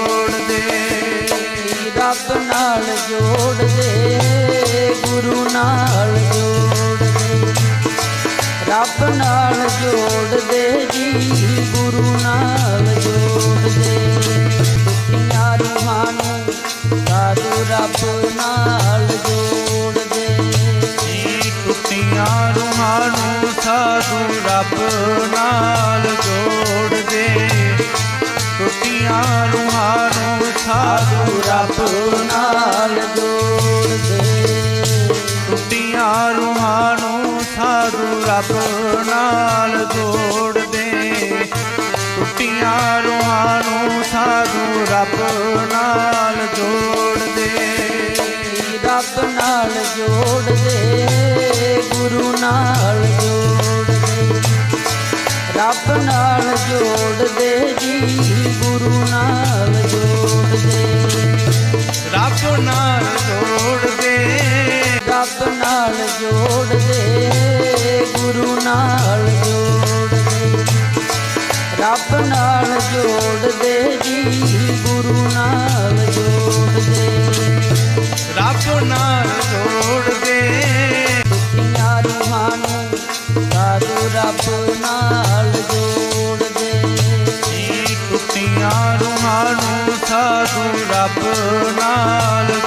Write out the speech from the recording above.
ਰੱਬ ਨਾਲ ਜੋੜ ਦੇ ਗੁਰੂ ਨਾਲ ਜੋੜ ਦੇ ਰੱਬ ਨਾਲ ਜੋੜ ਦੇ ਜੀ, ਗੁਰੂ ਨਾਲ ਜੋੜ ਦੇ ਦੁਨੀਆਂ ਰੂਹਾਂ ਨੂੰ ਸਾਧੂ ਰੱਬ ਨਾਲ ਜੋੜ ਦੇ ਜੀ ਟੁੱਟੀਆਂ ਰੂਹਾਂ ਨੂੰ ਸਾਧੂ ਰੱਬ ਨਾਲ ਜੋੜ ਸਾਧੂ ਰੱਬ ਨਾਲ ਜੋੜ ਦੇ ਟੁੱਟੀਆਂ ਰੂਹਾਂ ਨੂੰ ਸਾਧੂ ਰੱਬ ਨਾਲ ਜੋੜ ਦੇ ਟੁੱਟੀਆਂ ਰੂਹਾਂ ਨੂੰ ਸਾਧੂ ਰੱਬ ਨਾਲ ਜੋੜ ਦੇ ਰੱਬ ਨਾਲ ਜੋੜ ਦੇ ਗੁਰੂ ਨਾਲ ਜੋੜ ਦੇ ਰੱਬ ਨਾਲ ਜੋੜ ਦੇ ਜੀ, ਗੁਰੂ ਨਾਲ ਰੱਬ ਨਾਲ ਜੋੜ ਦੇ ਗੁਰੂ ਨਾਲ ਜੋੜ ਦੇ ਰੱਬ ਨਾਲ ਜੋੜ ਦੇ ਜੀ ਗੁਰੂ ਨਾਲ ਜੋੜ ਦੇ ਰੱਬ ਨਾਲ ਜੋੜ ਦੇ ਦੁਨੀਆਂ ਰੂਹਾਂ ਨੂੰ ਸਾਧੂ ਰੱਬ ਨਾਲ ਜੋੜ ਦੇ ਜੀ ਟੁੱਟੀਆਂ ਰੂਹਾਂ ਨੂੰ ਸਾਧੂ ਰੱਬ ਨਾਲ